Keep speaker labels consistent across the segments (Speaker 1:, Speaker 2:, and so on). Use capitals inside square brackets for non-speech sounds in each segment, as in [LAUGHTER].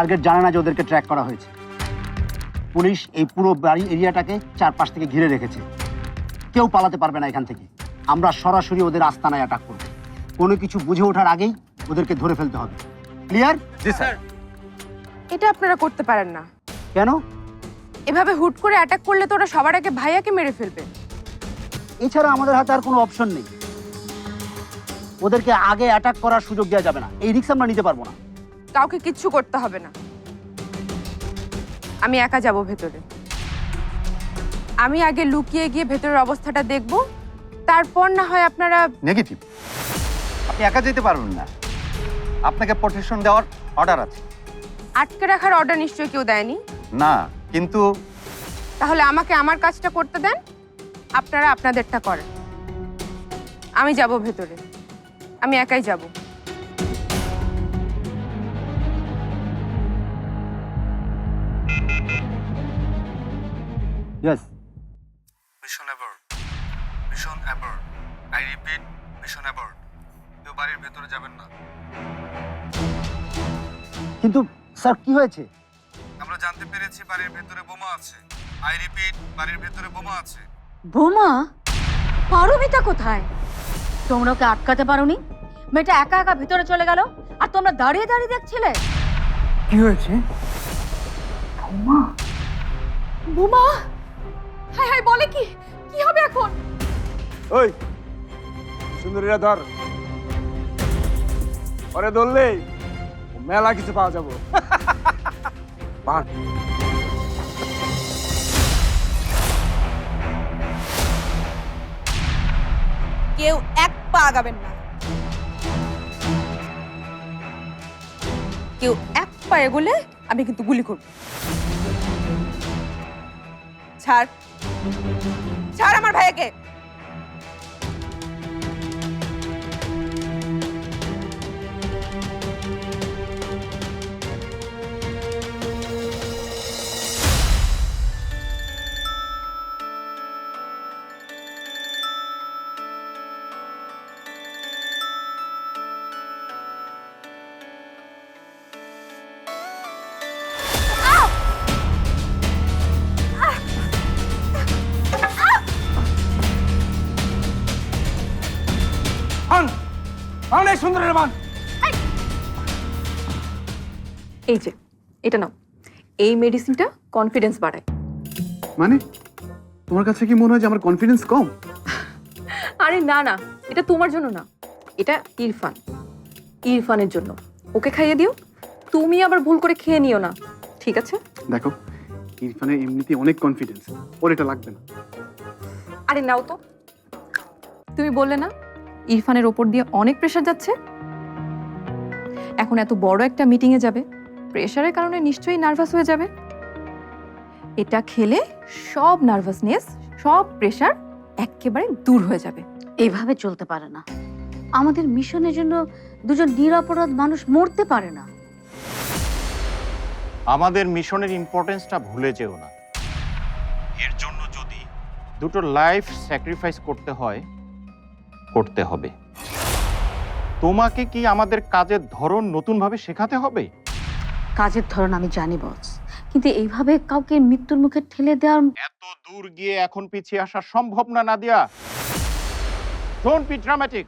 Speaker 1: Target জানে না যে ওদেরকে ট্র্যাক করা হয়েছে। পুলিশ এই পুরো বাড়ি এরিয়াটাকে চারপাশ থেকে ঘিরে রেখেছে। কেউ পালাতে পারবে না এখান থেকে। আমরা সরাসরি ওদের আস্তানায় অ্যাটাক করব। কোনো কিছু বুঝে ওঠার আগেই ওদেরকে ধরে ফেলতে হবে। Clear
Speaker 2: ji sir.
Speaker 3: এটা আপনারা করতে পারেন না।
Speaker 1: কেন?
Speaker 3: এভাবে হুট করে অ্যাটাক করলে তো ওরা সবার আগে ভাইয়াকে মেরে ফেলবে।
Speaker 1: এছাড়া আমাদের হাতে আর কোনো অপশন নেই। ওদেরকে আগে অ্যাটাক করার সুযোগ দেওয়া যাবে না। এই রিক্স আমরা নিতে পারব না।
Speaker 3: কাউকে কিচ্ছু করতে হবে না। আমি একা যাব ভেতরে। আমি আগে লুকিয়ে গিয়ে ভেতরের অবস্থাটা দেখব। তারপর না হয় আপনারা
Speaker 2: নেগেটিভ আপনি একা যেতে পারবেন না। আপনাকে প্রোটেকশন দেওয়ার অর্ডার আছে।
Speaker 3: আটকে রাখার অর্ডার নিশ্চয়ই কেউ দেয়নি?
Speaker 2: না কিন্তু
Speaker 3: তাহলে আমাকে আমার কাজটা করতে দেন। আপনারা আপনাদেরটা করেন। আমি যাব ভেতরে। আমি একাই যাব।
Speaker 1: Yes
Speaker 4: mission abort mission abort I repeat mission abort কেউ বাড়ির ভেতরে যাবেন না।
Speaker 1: কিন্তু স্যার কি হয়েছে?
Speaker 4: আমরা জানতে পেরেছি বাড়ির ভেতরে বোমা আছে। আই রিপিট বাড়ির ভেতরে বোমা আছে।
Speaker 5: বোমা? পারমিতা কোথায়? তোমরা ওকে আটকাতে পারোনি? মেয়েটা একা একা ভিতরে চলে গেল আর তোমরা দাঁড়িয়ে দাঁড়িয়ে দেখছিলে?
Speaker 1: কি হয়েছে?
Speaker 3: বোমা বোমা? হাই হাই বলে কি? কি হবে এখন?
Speaker 4: ওই সুন্দরীরা ধর। পরে ধরলেই মেলা কিছু পাওয়া যাব। [LAUGHS] পান।
Speaker 3: কেউ এক পা আগাবেন না। কেউ এক পা এগোলে আমি কিন্তু গুলি করব। ছাড়। ছাড় আমার ভাইয়াকে।
Speaker 4: এই।
Speaker 6: এই যে এটা নাও। এই মেডিসিনটা কনফিডেন্স বাড়ায়।
Speaker 7: মানে? তোমার কাছে কি মনে হয় যে আমার কনফিডেন্স কম?
Speaker 6: আরে না না এটা তোমার জন্য না। এটা ইরফান। ইরফানের জন্য। ওকে খাইয়ে দিও। তুমি আবার ভুল করে খেয়ে নিও না। ঠিক আছে?
Speaker 7: দেখো ইরফানের এমনিতে অনেক কনফিডেন্স ওর এটা লাগবে না।
Speaker 6: আরে নাও তো। তুমি বললে না ইরফানের ওপর দিয়ে অনেক প্রেশার যাচ্ছে। এখন এত বড় একটা মিটিংয়ে যাবে। প্রেশারের কারণে নিশ্চয়ই নার্ভাস হয়ে যাবে। এটা খেলে সব নার্ভাসনেস সব প্রেশার একেবারে দূর হয়ে যাবে।
Speaker 5: এইভাবে চলতে পারে না। আমাদের মিশনের জন্য দুজন নিরাপরাধ মানুষ মরতে পারে না।
Speaker 8: আমাদের মিশনের ইম্পর্টেন্সটা ভুলে যেও না। এর জন্য যদি দুটো লাইফ স্যাক্রিফাইস করতে হয় করতে হবে। তোমাকে কি আমাদের কাজের ধরন নতুনভাবে শেখাতে হবে?
Speaker 5: কাজের ধরন আমি জানি বস। কিন্তু এইভাবে কাউকে মৃত্যুর মুখে ঠেলে দেওয়ার
Speaker 8: এত দূর গিয়ে এখন পিছিয়ে আসা সম্ভব না নাদিয়া। ডোন্ট বি ড্রামাটিক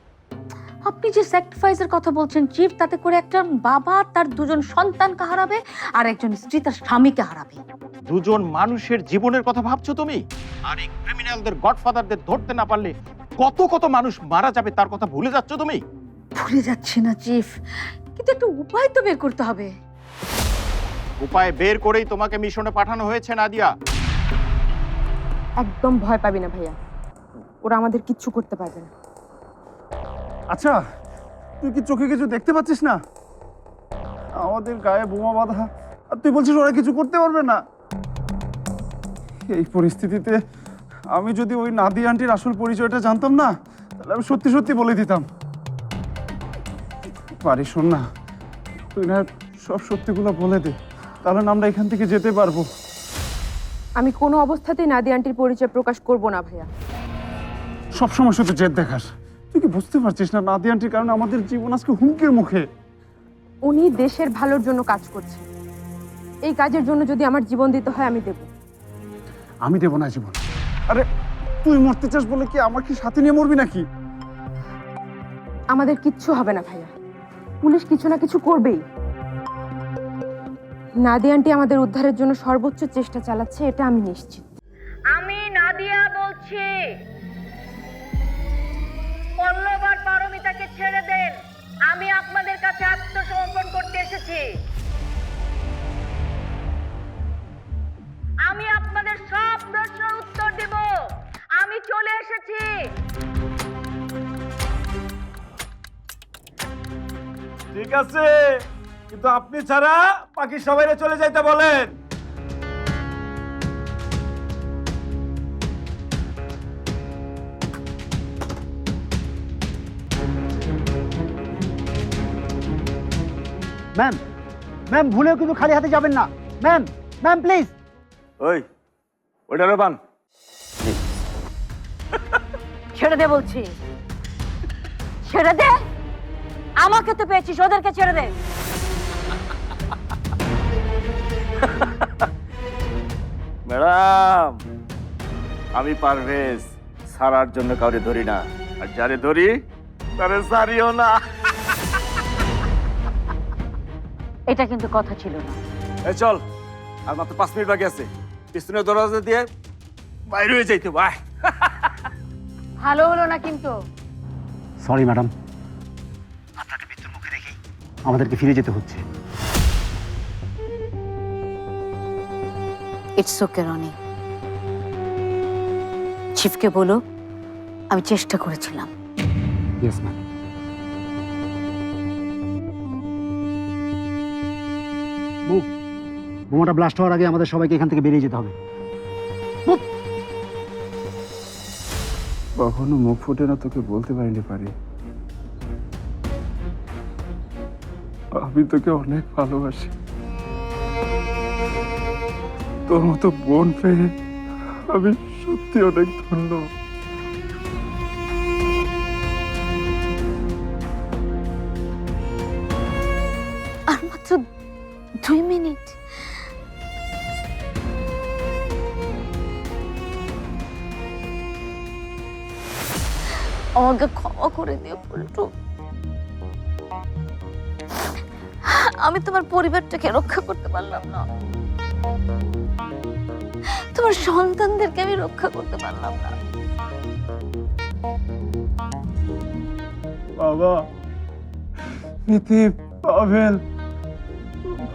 Speaker 5: আপনি যে স্যাক্রিফাইসের কথা বলছেন চিফ তাতে করে একটা বাবা তার দুজন সন্তানকে হারাবে আর একজন স্ত্রী তার স্বামীকে হারাবে।
Speaker 8: দুজন মানুষের জীবনের কথা ভাবছ তুমি? আর এই ক্রিমিনালদের গডফাদারদের ধরতে না পারলে কত কত মানুষ মারা যাবে তার কথা ভুলে যাচ্ছ তুমি?
Speaker 5: ভুলে যাচ্ছি না চিফ। কিন্তু একটা উপায় তো বের করতে হবে।
Speaker 8: উপায় বের করেই তোমাকে মিশনে পাঠানো হয়েছে নাদিয়া।
Speaker 3: একদম ভয় পাবি না ভাইয়া। ওরা আমাদের কিচ্ছু করতে পারবে না।
Speaker 7: আচ্ছা তুই কি চোখে কিছু দেখতে পাচ্ছিস না? আমাদের গায়ে বোমা বাঁধা। আর তুই বলছিস ওরা কিছু করতে পারবে না। এই পরিস্থিতিতে আমি যদি ওই নাদি আন্টির আসল পরিচয়টা জানতাম না তাহলে আমি সত্যি সত্যি বলে দিতাম। পারি শোন না। তুই না সব সত্যিগুলো বলে দে তাহলে আমরা এখান থেকে যেতে পারব।
Speaker 3: আমি কোনো অবস্থাতেই নাদি আন্টির পরিচয় প্রকাশ করব না ভাইয়া।
Speaker 7: সবসময় শুধু জেদ দেখাস। তুই কি বুঝতে পারছিস না নাদি আন্টির কারণে আমাদের জীবন আজকে হুমকির মুখে?
Speaker 3: উনি দেশের ভালোর জন্য কাজ করছে। এই কাজের জন্য যদি আমার জীবন দিতে হয় আমি দেব।
Speaker 7: আমি দেব না জীবন। আরে তুই মরতে চাস বলে কি আমার কি সাথে নিয়ে মরবি নাকি?
Speaker 3: আমাদের কিচ্ছু হবে না ভাইয়া। পুলিশ কিছু না কিছু করবেই। নাদি আন্টি আমাদের উদ্ধারের জন্য সর্বোচ্চ চেষ্টা চালাচ্ছে, এটা আমি নিশ্চিত।
Speaker 5: আমি নাদিয়া বলছি। পল্লব আর পারমিতাকে ছেড়ে দেন। আমি আপনাদের কাছে আত্মসমর্পণ করতে এসেছি।
Speaker 4: আছে। কিন্তু আপনি ছাড়া বাকি সবাইরে চলে যাইতে বলেন।
Speaker 9: ম্যাম ম্যাম ভুলেও কিন্তু খালি হাতে যাবেন না। ম্যাম ম্যাম প্লিজ
Speaker 4: ওই ওইটারে বান।
Speaker 5: ছেড়ে দে বলছি। ছেড়ে দে। আমাকে তো পেয়েছিস ওদেরকে ছেড়ে দে।
Speaker 4: ম্যাডাম আমি পারভেজ সারার জন্য কাউরে ধরি না। আর যারে ধরি তারে সারিও না।
Speaker 5: এটা কিন্তু কথা ছিল না।
Speaker 4: এই চল আর মাত্র পাঁচ মিনিট বাকি আছে। পিছনের দরজা দিয়ে বাইরে হয়ে যাইতে ভাই
Speaker 5: ভালো হলো না কিন্তু।
Speaker 9: সরি ম্যাডাম আমাদেরকে ফিরে যেতে হচ্ছে।
Speaker 5: ইটস ওকে রনি চিফকে বলো আমি চেষ্টা করেছিলাম।
Speaker 9: ইয়েস ম্যাম বোমাটা ব্লাস্ট হওয়ার আগে আমাদের সবাইকে এখান থেকে বেরিয়ে যেতে হবে।
Speaker 7: কখনো মুখ ফুটে না তোকে বলতে পারিনি পারি। আমি তোকে অনেক ভালোবাসি। তোর মতো বোন পেয়ে আমি সত্যি অনেক ধন্য।
Speaker 5: আর দুই মিনিট। আমাকে ক্ষমা করে দিও, পল্টু। আমি তোমার পরিবারটাকে রক্ষা করতে পারলাম না। তোমার সন্তানদেরকে আমি রক্ষা করতে পারলাম না।
Speaker 7: বাবা ইতি পাভেল,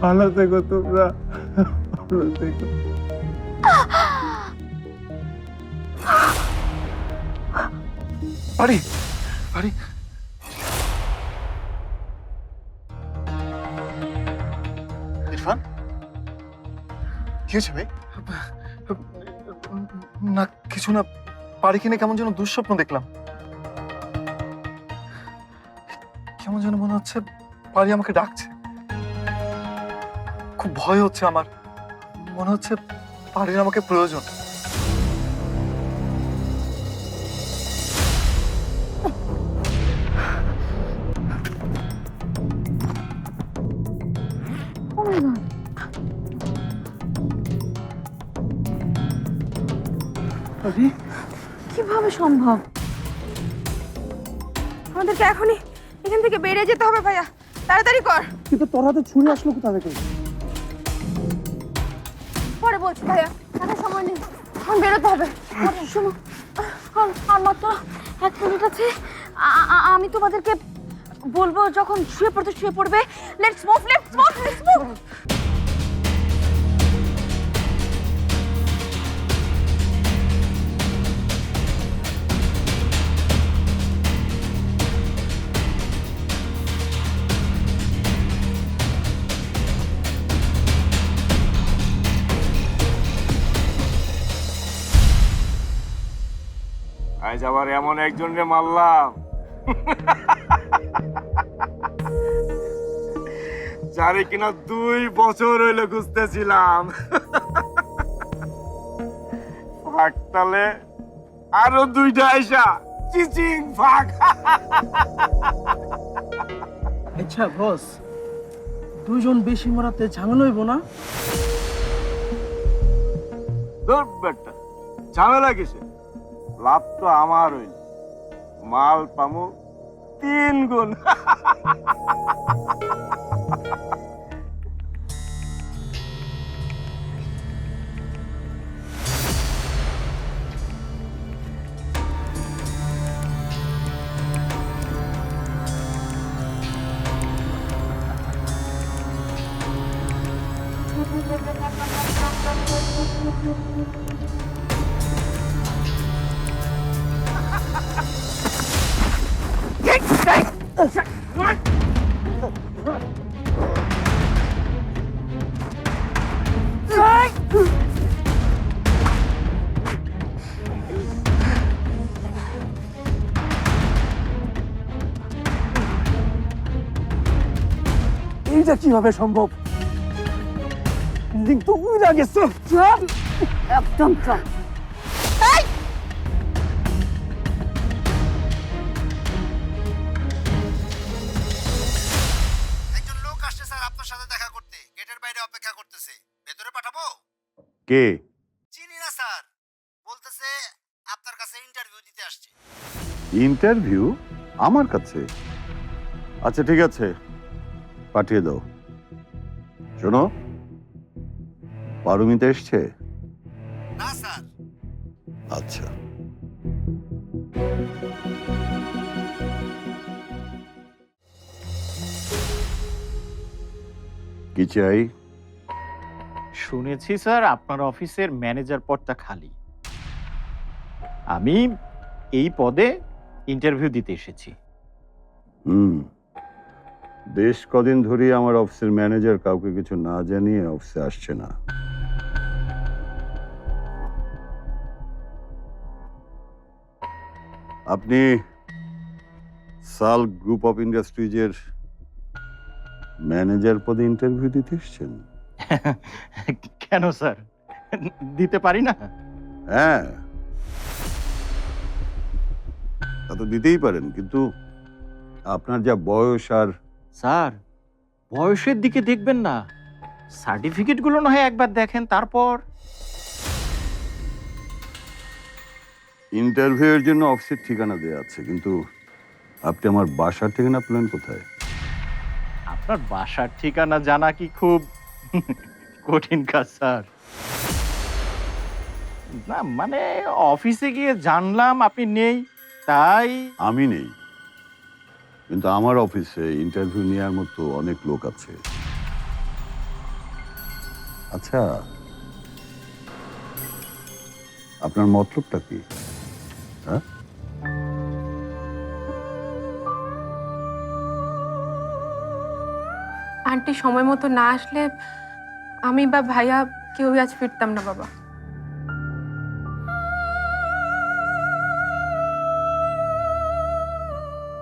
Speaker 7: ভালো থেকো তোমরা।
Speaker 4: বাড়ি বাড়ি
Speaker 7: কি হয়েছে ভাই?
Speaker 10: না, কিছু না বাড়ি কিনে কেমন যেন দুঃস্বপ্ন দেখলাম। কেমন যেন মনে হচ্ছে বাড়ি আমাকে ডাকছে। খুব ভয় হচ্ছে আমার। মনে হচ্ছে বাড়ির আমাকে প্রয়োজন।
Speaker 5: সম্ভব?
Speaker 3: আমাদেরকে এখনই এখান থেকে বেরিয়ে যেতে হবে ভাইয়া। তাড়াতাড়ি কর।
Speaker 7: কিন্তু তোর হাতে ছুরি আসলো কোথা থেকে?
Speaker 3: পরে বলছি ভাইয়া এখন সময় নেই। এখন বেরোতে হবে।
Speaker 5: শোনো আর মাত্র এক মিনিট আছে। আমি তোমাদেরকে বলব যখন শুয়ে পড়তে শুয়ে পড়বে let's move let's move let's move
Speaker 4: আজ আবার এমন একজনকে মারলাম। যারে কিনা দুই বছর হইলে খুঁজতেছিলাম। ফাঁকতালে আরও দুইটা আইসা। চিচিং ফাঁক।
Speaker 10: আচ্ছা বস দুইজন বেশি মারাতে ঝামেলা হইব না?
Speaker 11: ঝামেলা কিসে লাভ তো আমার হইল। মাল পামু তিন গুণ। [LAUGHS]
Speaker 10: এইটা কীভাবে সম্ভব? বিল্ডিং তো উড়া গেছে চল
Speaker 5: একদম চল।
Speaker 1: একজন লোক আসছে স্যার আপনার সাথে দেখা করতে। গেটের বাইরে অপেক্ষা করতেছে। ভেতরে পাঠাবো?
Speaker 11: কে?
Speaker 1: চিনি না স্যার। বলতেছে আপনার কাছে ইন্টারভিউ দিতে আসছে।
Speaker 11: ইন্টারভিউ? আমার কাছে? আচ্ছা ঠিক আছে। পাঠিয়ে দাও। শোনো পারমিতা এসছে?
Speaker 1: না স্যার।
Speaker 11: আচ্ছা। কি চাই?
Speaker 8: শুনেছি স্যার আপনার অফিসের ম্যানেজার পদটা খালি। আমি এই পদে ইন্টারভিউ দিতে এসেছি।
Speaker 11: হুম। বেশ কদিন ধরেই আমার অফিসের ম্যানেজার কাউকে কিছু না জানিয়ে অফিসে আসছে না। আপনি সাল গ্রুপ অফ ইন্ডাস্ট্রিজের ম্যানেজার পদে ইন্টারভিউ দিতে এসছেন? [LAUGHS]
Speaker 8: কেন স্যার? দিতে পারি না?
Speaker 11: হ্যাঁ। তা তো দিতেই পারেন কিন্তু আপনার যা বয়স আর
Speaker 8: স্যার বয়সের দিকে দেখবেন না। সার্টিফিকেটগুলো না হয় একবার দেখেন তারপর।
Speaker 11: ইন্টারভিউয়ের জন্য অফিসের ঠিকানা দেওয়া আছে কিন্তু আপনি আমার বাসার ঠিকানা প্ল্যান কোথায়?
Speaker 8: আপনার বাসার ঠিকানা জানা কি খুব কঠিন কাজ স্যার। না মানে অফিসে গিয়ে জানলাম আপনি নেই তাই
Speaker 11: আমি নেই। কিন্তু আমার অফিসে ইন্টারভিউ নেওয়ার মতো অনেক লোক আছে। আচ্ছা আপনার মতলবটা কি? হ্যাঁ?
Speaker 3: আন্টি, সময় মতো না আসলে আমি বা ভাইয়া কেউই আজ ফিরতাম না, বাবা।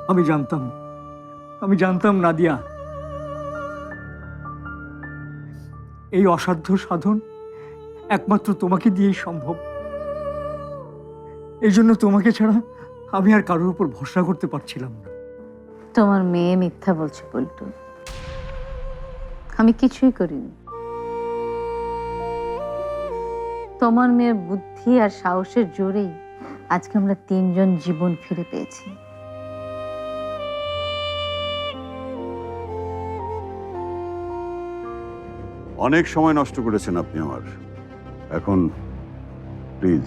Speaker 10: আমি জানতাম। আমি জানতাম, নাদিয়া। এই অসাধ্য সাধন একমাত্র তোমাকে দিয়েই সম্ভব। এই জন্য তোমাকে ছাড়া আমি আর কারোর উপর ভরসা করতে পারছিলাম না।
Speaker 5: তোমার মেয়ে মিথ্যা বলছে, পল্টু। আমি কিছুই করিনি। তোমার মেয়ের বুদ্ধি আর সাহসের জোরেই আজকে আমরা তিনজন জীবন ফিরে পেয়েছি।
Speaker 11: অনেক সময় নষ্ট করেছেন আপনি আমার। এখন প্লিজ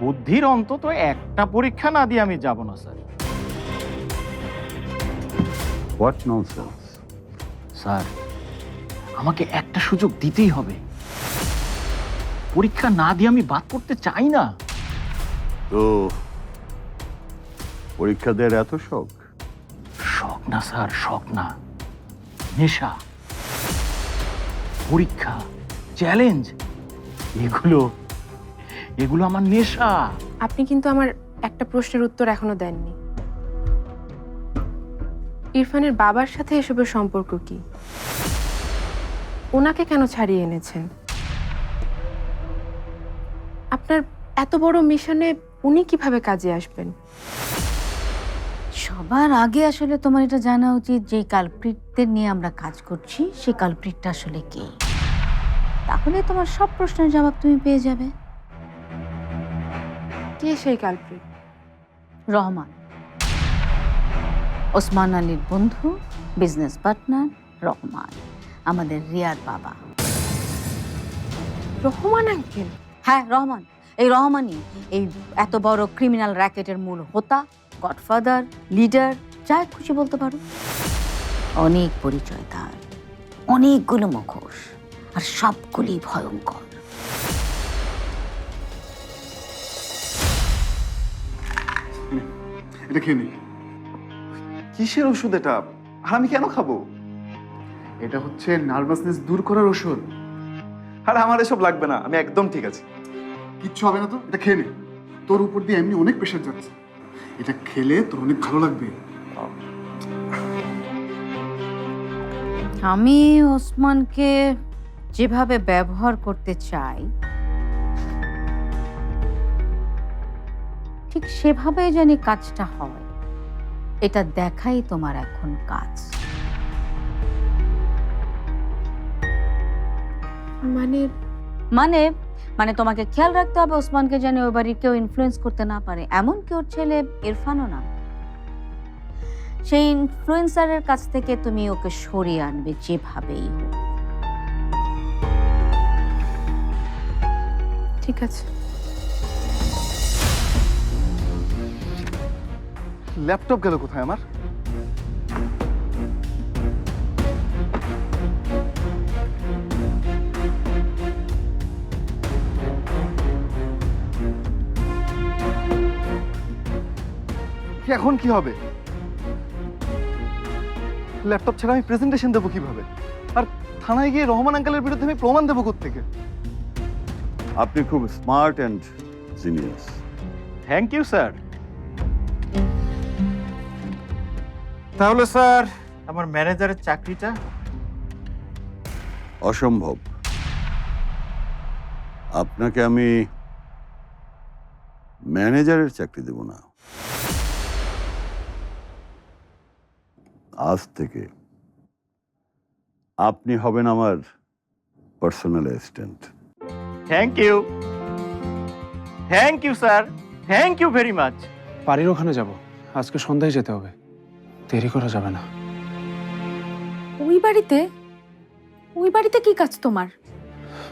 Speaker 8: বুদ্ধির অন্তত একটা পরীক্ষা না দিয়ে আমি যাব না স্যার।
Speaker 11: হোয়াট ননসেন্স
Speaker 8: স্যার আমাকে একটা সুযোগ দিতেই হবে। পরীক্ষা না দিয়ে আমি বাদ করতে চাই না।
Speaker 11: তো পরীক্ষা দেওয়ার এত শখ?
Speaker 8: শখ না স্যার শখ না। নেশা। পরীক্ষা চ্যালেঞ্জ এগুলো এগুলো আমার নেশা।
Speaker 3: আপনি কিন্তু আমার একটা প্রশ্নের উত্তর এখনও দেননি। ইরফানের বাবার সাথে এসবের সম্পর্ক কি? ওনাকে কেন ছাড়িয়ে এনেছেন? আপনার এত বড় মিশনে উনি কীভাবে কাজে আসবেন?
Speaker 5: সবার আগে আসলে তোমার এটা জানা উচিত যে কালপ্রিটদের নিয়ে আমরা কাজ করছি সেই কালপ্রিটটা আসলে কে? তাহলে তোমার সব প্রশ্নের জবাব তুমি পেয়ে যাবে।
Speaker 3: কে সেই কালপ্রিট
Speaker 5: রহমান। ওসমান আলীর বন্ধু বিজনেস পার্টনার রহমান। আমাদের রিয়ার বাবা।
Speaker 3: রহমান আঙ্কেল
Speaker 5: হ্যাঁ রহমান। এই রহমানই এই এত বড় ক্রিমিনাল র্যাকেটের মূল হোতা। গডফাদার লিডার যা খুশি বলতে পারো। অনেক পরিচয় তার। অনেকগুলো মুখোশ। আর সবগুলি ভয়ঙ্কর।
Speaker 10: এটা খেয়ে
Speaker 12: কিসের ওষুধ এটা? আর আমি কেন খাব?
Speaker 10: এটা হচ্ছে নার্ভাসনেস দূর করার ওষুধ।
Speaker 12: আর আমার এসব লাগবে না। আমি একদম ঠিক আছি।
Speaker 10: কিচ্ছু হবে না তো? এটা খেয়ে নে। তোর উপর দিয়ে এমনি অনেক প্রেশার যাচ্ছে। এটা খেলে তোর অনেক ভালো লাগবে।
Speaker 5: আমি ওসমানকে যেভাবে ব্যবহার করতে চাই ঠিক সেভাবে জানি কাজটা হয়। এটা দেখাই তোমার এখন কাজ।
Speaker 3: মানে?
Speaker 5: মানে মানে তোমাকে খেয়াল রাখতে হবে ওসমানকে যেন ওই বাড়ির কেউ ইনফ্লুয়েন্স করতে না পারে। এমন কি ওর ছেলে ইরফানও না। সেই ইনফ্লুয়েন্সারের কাছ থেকে তুমি ওকে সরিয়ে আনবে যেভাবেই হোক।
Speaker 3: ঠিক আছে।
Speaker 12: ল্যাপটপ গেল কোথায় আমার? এখন কি হবে? ল্যাপটপ ছাড়া আমি প্রেজেন্টেশন দেবো কীভাবে? আর থানায় গিয়ে রহমান আঙ্কেলের বিরুদ্ধে আমি প্রমাণ দেবো থেকে
Speaker 11: আপনি খুব smart and genius
Speaker 8: thank you sir তাহলে স্যার আমার ম্যানেজারের চাকরিটা?
Speaker 11: অসম্ভব। আপনাকে আমি ম্যানেজারের চাকরি দেব না। থেকে আপনি হবেন আমার personal assistant
Speaker 8: thank you thank you sir thank you very much
Speaker 13: বাড়ির ওখানে যাব। আজকে সন্ধ্যায় যেতে হবে। দেরি করা যাবে না।
Speaker 14: ওই বাড়িতে? ওই বাড়িতে কি কাজ তোমার?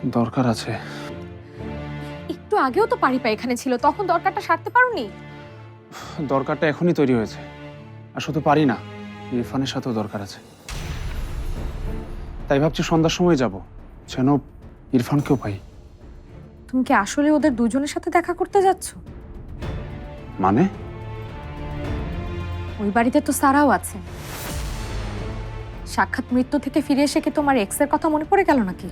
Speaker 13: দরকার আছে।
Speaker 14: একটু আগেও তো পারি এখানে ছিল তখন দরকারটা সারতে পারোনি?
Speaker 13: দরকারটা এখনই তৈরি হয়েছে। আর শুধু পারি না ইরফানের সাথেও দরকার আছে। তাই ভাবছি সন্ধ্যার সময় যাব। যেন ইরফানকেও পাই।
Speaker 14: তুমি কি আসলে ওদের দুজনের সাথে দেখা করতে যাচ্ছ?
Speaker 13: মানে?
Speaker 14: ওই বাড়িতে তো সারাও আছে। সাক্ষাৎ মৃত্যু থেকে ফিরে এসে কি তোমার এক্সের কথা মনে পড়ে গেল নাকি?